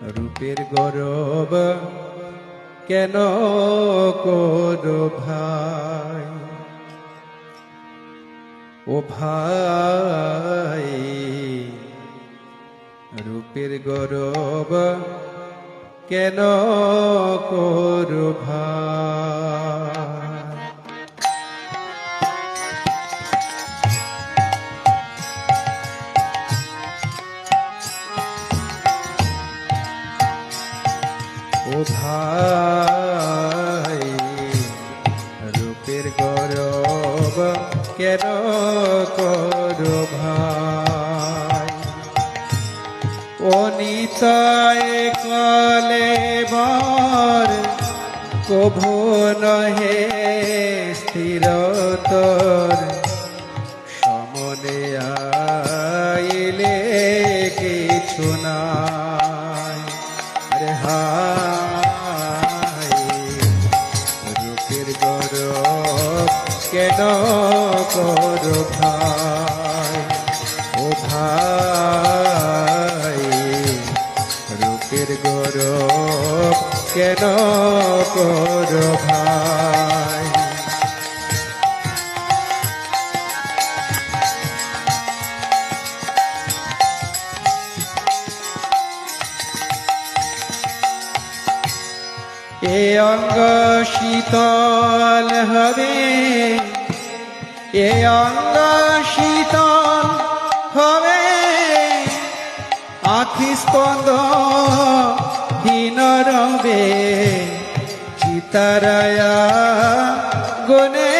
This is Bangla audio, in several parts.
রূপের গরব কেন করো ভাই? ও ভাই রূপের গরব কেন করো ভাই? ভাই রূপের গরব কেন করো ভাই? অনিতায় কলে বর, কভু নহে স্থির তোর সমনে আইলে কিছু হায় রূপের গরব কেন কর ভাই? ও ভাই রূপের গরব কেন করো ভাই? এ অঙ্গ শীতল হবে। এ অঙ্গ শীতল হবে। আখি স্পন্দ হীন রবে। চিতারায়া গুনে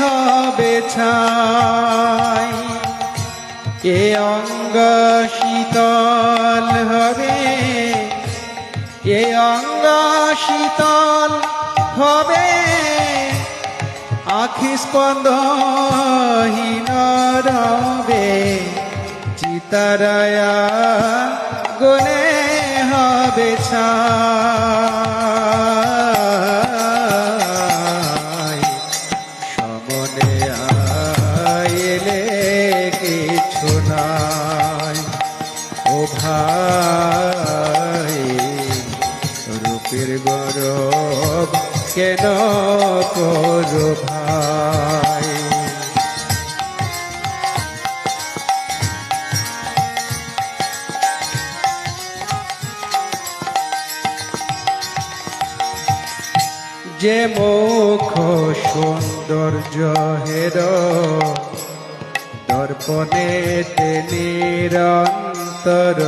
হবে ছাই। এ অঙ্গ শীতল হবে। এ অঙ্গ শীতল হবে। আখি স্পন্দহীন রবে চিতারায়া গুনে হবে সমনে আইলে কিছু নাই। ও ভাই রূপের গরব কেন করো ভাই? যে মুখ সৌন্দর্য হের দর্পণে নিরন্তর